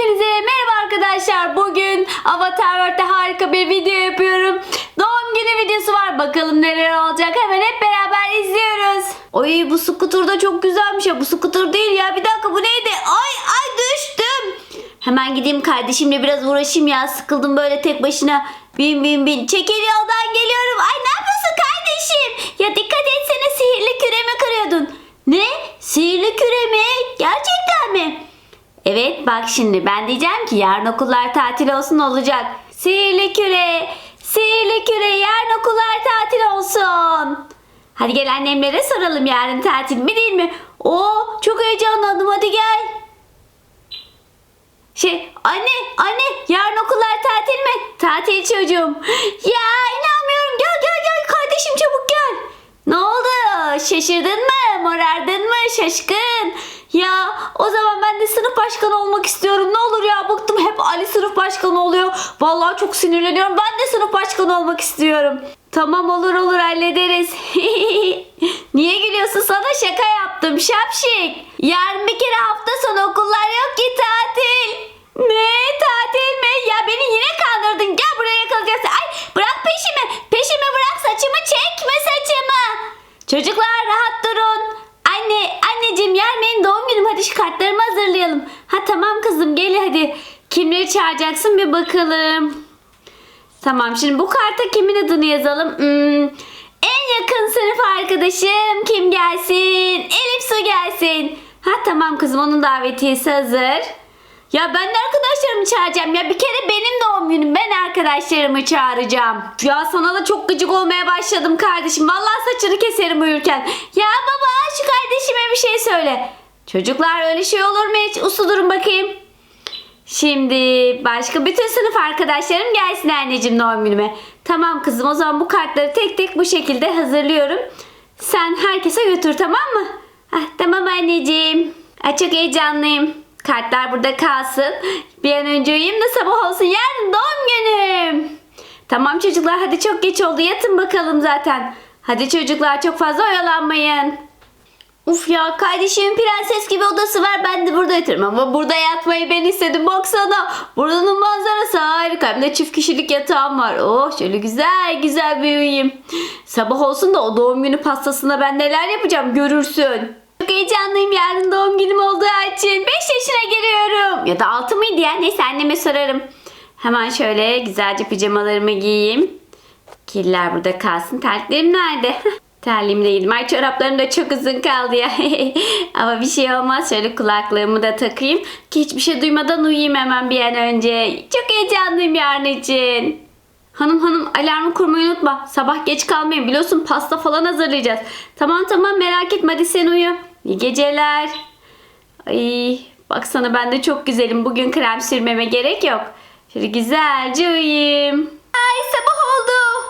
Hepinize merhaba arkadaşlar. Bugün Avatar World'de harika bir video yapıyorum. Doğum günü videosu var. Bakalım neler olacak. Hemen hep beraber izliyoruz. Oy bu scooter da çok güzelmiş ya. Bu scooter değil ya. Bir dakika bu neydi? Ay ay düştüm. Hemen gideyim kardeşimle biraz uğraşayım ya. Sıkıldım böyle tek başına. Bin bin bin. Çekil yoldan geliyorum. Ay ne yapıyorsun kardeşim? Ya dikkat etsene sihirli küremi kırıyordun. Ne? Sihirli küre mi? Gerçekten mi? Evet bak şimdi ben diyeceğim ki yarın okullar tatil olsun olacak. Sihirli küre, sihirli küre yarın okullar tatil olsun. Hadi gel annemlere soralım yarın tatil mi değil mi? Oo çok heyecanlandım hadi gel. Şey anne anne yarın okullar tatil mi? Tatil çocuğum. Ya inanmıyorum gel gel gel kardeşim çabuk gel. Ne oldu? Şaşırdın mı? Morardın mı? Şaşkın. Ya o zaman ben de sınıf başkanı olmak istiyorum. Ne olur ya bıktım hep Ali sınıf başkanı oluyor. Vallahi çok sinirleniyorum. Ben de sınıf başkanı olmak istiyorum. Tamam olur olur hallederiz. Niye gülüyorsun? Sana şaka yaptım şapşik. Yarın bir kere hafta sonu okullar yok ki tatil. Ne tatil mi? Ya beni yine kandırdın. Gel buraya yakalayacaksın. Ay bırak peşimi. Peşimi bırak saçımı çekme saçımı. Çocuklar rahat durun. Anne, anneciğim yarın benim doğum günüm. Hadi şu kartlarımı hazırlayalım. Ha gel hadi. Kimleri çağıracaksın bir bakalım. Tamam şimdi bu karta kimin adını yazalım? Hmm, en yakın sınıf arkadaşım kim gelsin? Elif Su gelsin. Ha tamam kızım onun davetiyesi hazır. Ya ben de arkadaşlarımı çağıracağım. Ya bir kere benim doğum günüm. Ben arkadaşlarımı çağıracağım. Ya sana da çok gıcık olmaya başladım kardeşim. Vallahi saçını keserim uyurken. Ya baba şu kardeşime bir şey söyle. Çocuklar öyle şey olur mu hiç? Uslu durun bakayım. Şimdi başka bütün sınıf arkadaşlarım gelsin anneciğim doğum günüme. Tamam kızım o zaman bu kartları tek tek bu şekilde hazırlıyorum. Sen herkese götür tamam mı? Ah, tamam anneciğim. Ay, çok heyecanlıyım. Kartlar burada kalsın. Bir an önce uyuyayım da sabah olsun. Yarın doğum günüm. Tamam çocuklar hadi çok geç oldu. Yatın bakalım zaten. Hadi çocuklar çok fazla oyalanmayın. Uf ya kardeşimin prenses gibi odası var ben de burada yatarım ama burada yatmayı ben istedim baksana. Buranın manzarası harika hem de çift kişilik yatağım var. Oh şöyle güzel güzel bir uyuyayım. Sabah olsun da o doğum günü pastasında ben neler yapacağım görürsün. Çok heyecanlıyım yarın doğum günüm olduğu için. 5 yaşına giriyorum ya da 6 mıydı ya? Neyse anneme sorarım. Hemen şöyle güzelce pijamalarımı giyeyim. Kirler burada kalsın. Terliklerim nerede? Terliğimi de giydim. Ay çoraplarım da çok uzun kaldı ya. Ama bir şey olmaz. Şöyle kulaklığımı da takayım. Ki hiçbir şey duymadan uyuyayım hemen bir an önce. Çok heyecanlıyım yarın için. Hanım hanım alarmı kurmayı unutma. Sabah geç kalmayın. Biliyorsun pasta falan hazırlayacağız. Tamam tamam merak etme hadi sen uyu. İyi geceler. Ay baksana ben de çok güzelim. Bugün krem sürmeme gerek yok. Şöyle güzelce uyuyayım. Ay sabah oldu.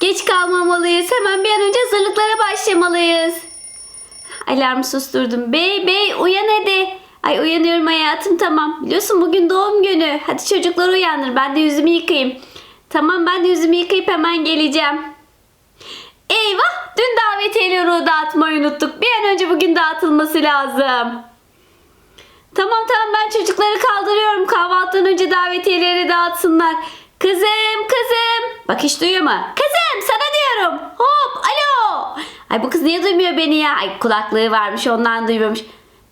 Geç kalmamalıyız. Hemen bir an önce hazırlıklara başlamalıyız. Alarmı susturdum. Bey bey uyan hadi. Ay uyanıyorum hayatım tamam. Biliyorsun bugün doğum günü. Hadi çocuklar uyandır. Ben de yüzümü yıkayayım. Tamam ben de yüzümü yıkayıp hemen geleceğim. Eyvah! Dün davetiyeleri dağıtmayı unuttuk. Bir an önce bugün dağıtılması lazım. Tamam tamam ben çocukları kaldırıyorum. Kahvaltıdan önce davetiyeleri dağıtsınlar. Kızım kızım. Bak hiç duyuyor mu? Kızım sana diyorum. Hop alo. Ay bu kız niye duymuyor beni ya? Ay kulaklığı varmış ondan duymuyormuş.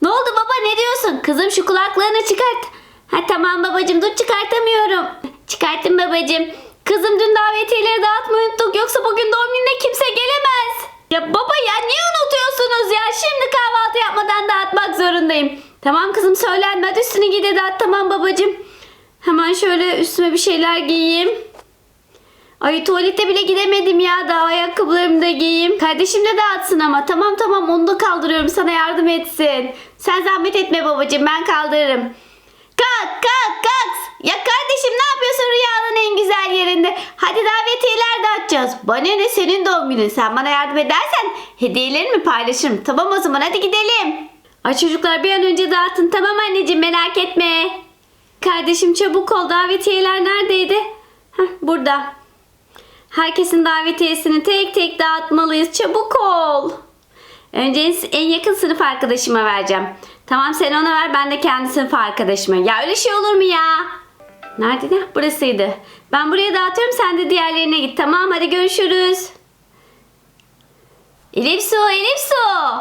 Ne oldu baba ne diyorsun? Kızım şu kulaklığını çıkart. Ha tamam babacım dur çıkartamıyorum. Çıkarttım babacım. Kızım dün davetiyeleri dağıtmayı unuttuk. Yoksa bugün doğum gününe kimse gelemez. Ya baba ya niye unutuyorsunuz ya? Şimdi kahvaltı yapmadan dağıtmak zorundayım. Tamam kızım söylenme. Hadi üstünü giy de dağıt. Tamam babacım. Hemen şöyle üstüme bir şeyler giyeyim. Ay tuvalete bile gidemedim ya. Daha ayakkabılarımı da giyeyim. Kardeşim de dağıtsın ama. Tamam tamam onu da kaldırıyorum. Sana yardım etsin. Sen zahmet etme babacığım. Ben kaldırırım. Kalk kalk kalk. Ya kardeşim ne yapıyorsun rüyanın en güzel yerinde? Hadi davetiyeler dağıtacağız. Bana ne senin doğum günün. Sen bana yardım edersen hediyelerimi paylaşırım. Tamam o zaman hadi gidelim. Ay çocuklar bir an önce dağıtın. Tamam anneciğim merak etme. Kardeşim çabuk ol. Davetiyeler neredeydi? Heh, burada. Herkesin davetiyesini tek tek dağıtmalıyız. Çabuk ol. Önce en- yakın sınıf arkadaşıma vereceğim. Tamam sen ona ver ben de kendi sınıf arkadaşıma. Ya öyle şey olur mu ya? Nerede ne? Burasıydı. Ben buraya dağıtıyorum sen de diğerlerine git. Tamam hadi görüşürüz. Elif Su, Elif Su.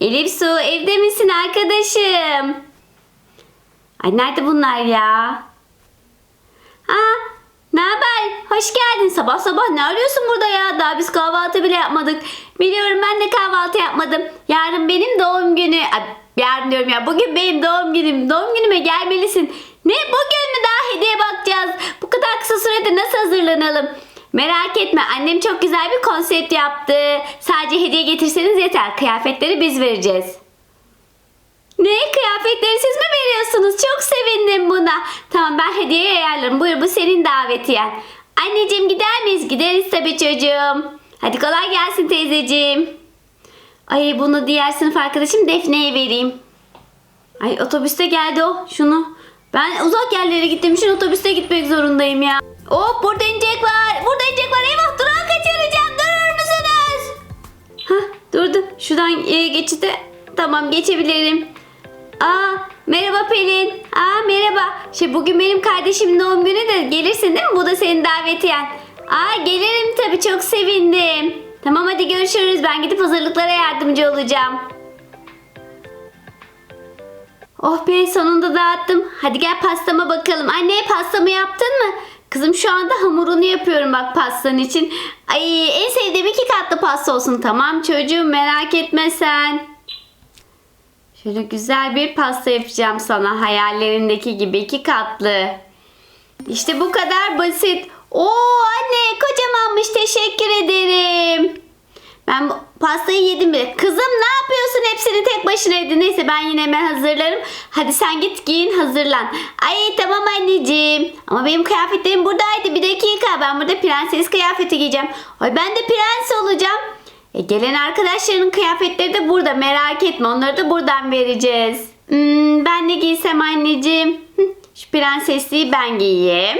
Elif Su evde misin arkadaşım? Ay nerede bunlar ya? Ha, ne haber? Hoş geldin. Sabah sabah ne arıyorsun burada ya? Daha biz kahvaltı bile yapmadık. Biliyorum ben de kahvaltı yapmadım. Yarın benim doğum günü. Ay, yarın diyorum ya. Bugün benim doğum günüm. Doğum günüme gelmelisin. Ne? Bugün mü daha hediye bakacağız? Bu kadar kısa sürede nasıl hazırlanalım? Merak etme annem çok güzel bir konsept yaptı. Sadece hediye getirseniz yeter. Kıyafetleri biz vereceğiz. Ne? Kıyafetleri siz mi veriyorsunuz? Çok sevindim buna. Tamam ben hediye ayarlarım. Buyur bu senin davetiyen. Anneciğim gider miyiz? Gideriz tabii çocuğum. Hadi kolay gelsin teyzeciğim. Ay bunu diğer sınıf arkadaşım Defne'ye vereyim. Ay otobüste geldi o. Şunu. Ben uzak yerlere gittim için otobüste gitmek zorundayım ya. Oh burada inecek var. Burada inecek var. Eyvah durağı kaçıracağım. Durur musunuz? Hah durdu. Şuradan e, geçide tamam geçebilirim. Aa merhaba Pelin. Aa merhaba. Şey bugün benim kardeşimin doğum günü de gelirsin değil mi? Bu da senin davetiyen. Aa gelirim tabii çok sevindim. Tamam hadi görüşürüz. Ben gidip hazırlıklara yardımcı olacağım. Oh be sonunda dağıttım. Hadi gel pastama bakalım. Anne pastamı yaptın mı? Kızım şu anda hamurunu yapıyorum bak pastanın için. Ay en sevdiğim iki katlı pasta olsun. Tamam çocuğum merak etme sen. Şöyle güzel bir pasta yapacağım sana hayallerindeki gibi iki katlı. İşte bu kadar basit. Oo anne kocamanmış teşekkür ederim. Ben bu pastayı yedim bile. Kızım ne yapıyorsun hepsini tek başına yedin. Neyse ben yine hemen hazırlarım. Hadi sen git giyin hazırlan. Ay tamam anneciğim. Ama benim kıyafetlerim buradaydı. Bir dakika ben burada prenses kıyafeti giyeceğim. Ay ben de prens olacağım. E, gelen arkadaşların kıyafetleri de burada merak etme. Onları da buradan vereceğiz. Hmm, ben ne giysem anneciğim? Şu prensesliği ben giyeyim.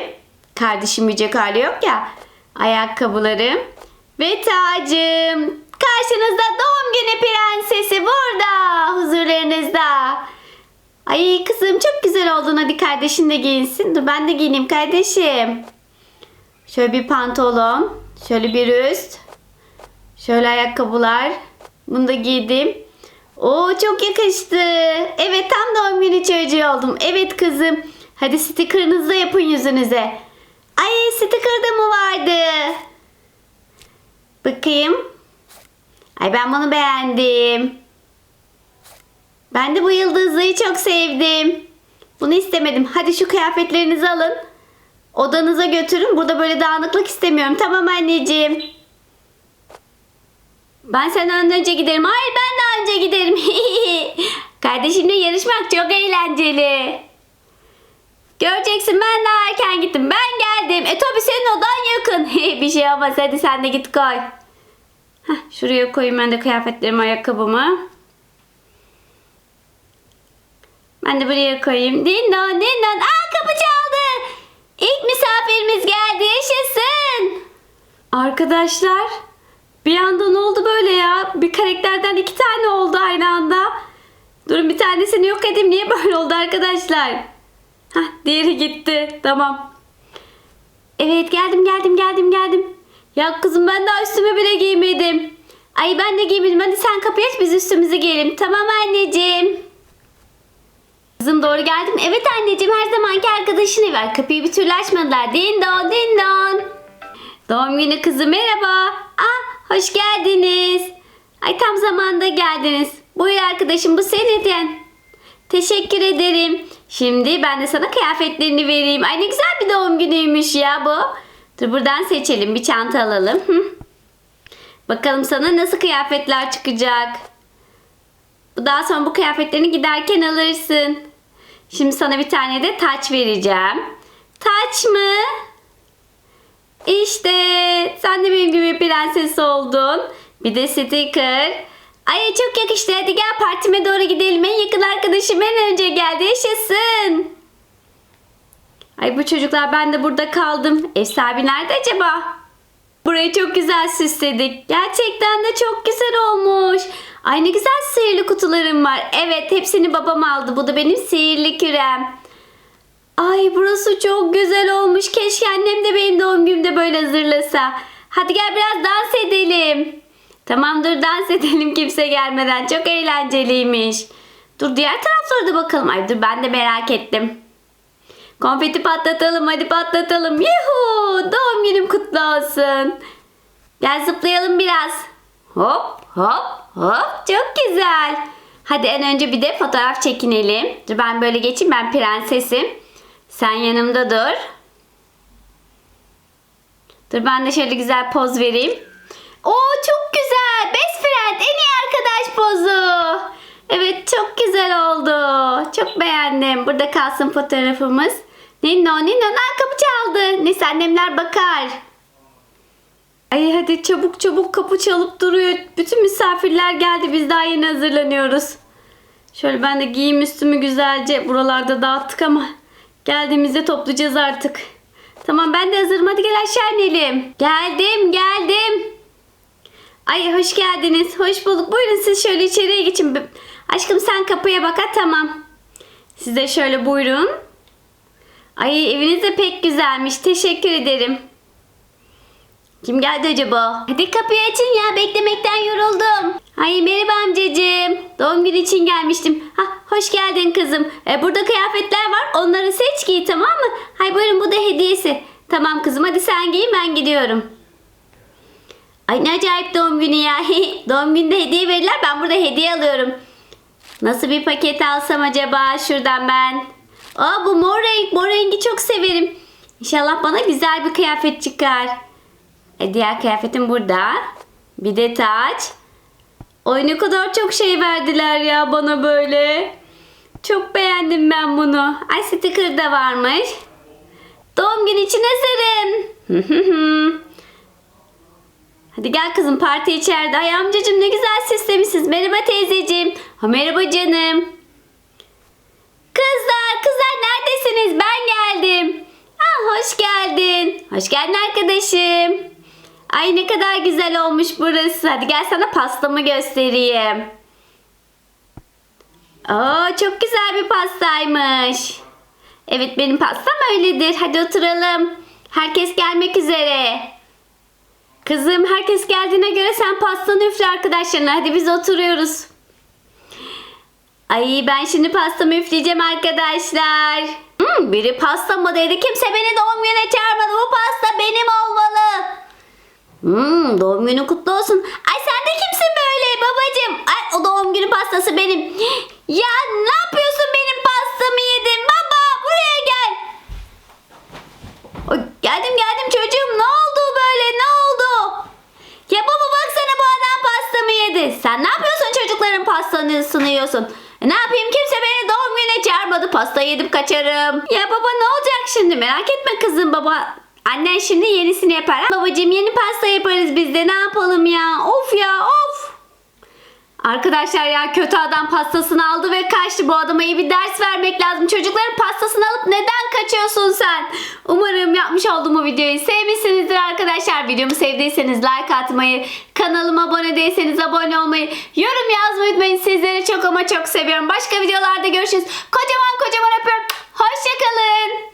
Kardeşim yiyecek hali yok ya. Ayakkabılarım ve tacım. Karşınızda doğum günü prensesi burada huzurlarınızda. Ay kızım çok güzel oldun. Hadi kardeşin de giyinsin. Dur ben de giyineyim kardeşim. Şöyle bir pantolon. Şöyle bir üst. Şöyle ayakkabılar. Bunu da giydim. Oo çok yakıştı. Evet tam doğum günü çocuğu oldum. Evet kızım. Hadi sticker'ınızı da yapın yüzünüze. Ay sticker da mı vardı? Bakayım. Ay ben bunu beğendim. Ben de bu yıldızlıyı çok sevdim. Bunu istemedim. Hadi şu kıyafetlerinizi alın. Odanıza götürün. Burada böyle dağınıklık istemiyorum. Tamam anneciğim. Ben senden önce giderim. Hayır ben daha önce giderim. Kardeşimle yarışmak çok eğlenceli. Göreceksin ben daha erken gittim. Ben geldim. E tabi senin odan yakın. bir şey olmaz hadi sen de git koy. Heh, şuraya koyayım ben de kıyafetlerimi ayakkabımı. Ben de buraya koyayım. Dindon dindon. Aa kapı çaldı. İlk misafirimiz geldi. Yaşasın. Arkadaşlar bir anda ne oldu böyle ya? Bir karakterden iki tane oldu aynı anda. Durun bir tanesini yok edeyim. Niye böyle oldu arkadaşlar? Hah diğeri gitti. Tamam. Evet geldim geldim geldim geldim. Ya kızım ben daha üstümü bile giymedim. Ay ben de giymedim. Hadi sen kapıyı aç biz üstümüzü giyelim. Tamam anneciğim. Kızım doğru geldim. Evet anneciğim her zamanki arkadaşını ver. Kapıyı bir türlü açmadılar. Din don din don. Doğum günü kızı merhaba. Ah hoş geldiniz. Ay tam zamanda geldiniz. Buyur arkadaşım bu senin. Teşekkür ederim. Şimdi ben de sana kıyafetlerini vereyim. Ay ne güzel bir doğum günüymüş ya bu. Dur buradan seçelim. Bir çanta alalım. Bakalım sana nasıl kıyafetler çıkacak. Daha sonra bu kıyafetlerini giderken alırsın. Şimdi sana bir tane de taç vereceğim. Taç mı? İşte sen de benim gibi prenses oldun. Bir de sticker. Ay çok yakıştı. Hadi gel partime doğru gidelim. En yakın arkadaşım en önce geldi. Yaşasın. Ay bu çocuklar ben de burada kaldım. Ev sahibi nerede acaba? Burayı çok güzel süsledik. Gerçekten de çok güzel olmuş. Ay ne güzel sihirli kutularım var. Evet hepsini babam aldı. Bu da benim sihirli kürem. Ay burası çok güzel olmuş. Keşke annem de benim doğum günümde böyle hazırlasa. Hadi gel biraz dans edelim. Tamam dur dans edelim kimse gelmeden. Çok eğlenceliymiş. Dur diğer taraflara da bakalım. Ay dur ben de merak ettim. Konfeti patlatalım hadi patlatalım. Yuhu doğum günüm kutlu olsun. Gel zıplayalım biraz. Hop hop hop çok güzel. Hadi en önce bir de fotoğraf çekinelim. Dur ben böyle geçeyim ben prensesim. Sen yanımda dur. Dur ben de şöyle güzel poz vereyim. Oo çok güzel. Best friend en iyi arkadaş pozu. Evet çok güzel oldu. Çok beğendim. Burada kalsın fotoğrafımız. Ninno Aa, kapı çaldı. Neyse annemler bakar. Ay hadi çabuk çabuk kapı çalıp duruyor. Bütün misafirler geldi. Biz daha yeni hazırlanıyoruz. Şöyle ben de giyim üstümü güzelce buralarda dağıttık ama geldiğimizde toplayacağız artık. Tamam ben de hazırım. Hadi gel aşağı inelim. Geldim geldim. Ay hoş geldiniz. Hoş bulduk. Buyurun siz şöyle içeriye geçin. Aşkım sen kapıya bak ha tamam. Siz de şöyle buyurun. Ay eviniz de pek güzelmiş. Teşekkür ederim. Kim geldi acaba? Hadi kapıyı açın ya beklemekten yoruldum. Ay merhaba amcacığım. Doğum günü için gelmiştim. Ha hoş geldin kızım. E, burada kıyafetler var. Onları seç giy tamam mı? Hay buyurun bu da hediyesi. Tamam kızım hadi sen giyin ben gidiyorum. Ay ne acayip doğum günü ya. doğum günde hediye verirler. Ben burada hediye alıyorum. Nasıl bir paket alsam acaba şuradan ben? Aa bu mor renk. Mor rengi çok severim. İnşallah bana güzel bir kıyafet çıkar. E, diğer kıyafetim burada. Bir de taç. Oy ne kadar çok şey verdiler ya bana böyle. Çok beğendim ben bunu. Ay sticker da varmış. Doğum günü için hazırım. Hadi gel kızım parti içeride. Ay amcacığım ne güzel süslemişsiniz. Merhaba teyzeciğim. Ha, merhaba canım. Kızlar kızlar neredesiniz? Ben geldim. Ah hoş geldin. Hoş geldin arkadaşım. Ay ne kadar güzel olmuş burası. Hadi gel sana pastamı göstereyim. Oo çok güzel bir pastaymış. Evet benim pastam öyledir. Hadi oturalım. Herkes gelmek üzere. Kızım herkes geldiğine göre sen pastanı üfle arkadaşlarına. Hadi biz oturuyoruz. Ay ben şimdi pastamı üfleyeceğim arkadaşlar. Hmm, biri pasta mı dedi? Kimse beni doğum gününe çağırmadı. Bu pasta benim olmalı. Hmm, doğum günü kutlu olsun. Ay sen de kimsin böyle babacığım? Ay o doğum günü pastası benim. Ya ne yapıyorsun benim pastamı yedin? Baba buraya gel. Ay, geldim geldim çocuğum. Ne oldu böyle? Ne oldu? Ya baba baksana bu adam pastamı yedi. Sen ne yapıyorsun çocukların pastasını yiyorsun? E, ne yapayım kimse beni doğum gününe çağırmadı. Pasta yedim kaçarım. Ya baba ne olacak şimdi? Merak etme kızım baba. Annen şimdi yenisini yapar. ha? Babacığım yeni pasta yaparız biz de. Ne yapalım ya? Of ya of. Arkadaşlar ya kötü adam pastasını aldı ve kaçtı. Bu adama iyi bir ders vermek lazım. Çocukların pastasını alıp neden kaçıyorsun sen? Umarım yapmış olduğum videoyu sevmişsinizdir arkadaşlar. Videomu sevdiyseniz like atmayı, kanalıma abone değilseniz abone olmayı, yorum yazmayı unutmayın. Sizleri çok ama çok seviyorum. Başka videolarda görüşürüz. Kocaman kocaman öpüyorum. Hoşçakalın.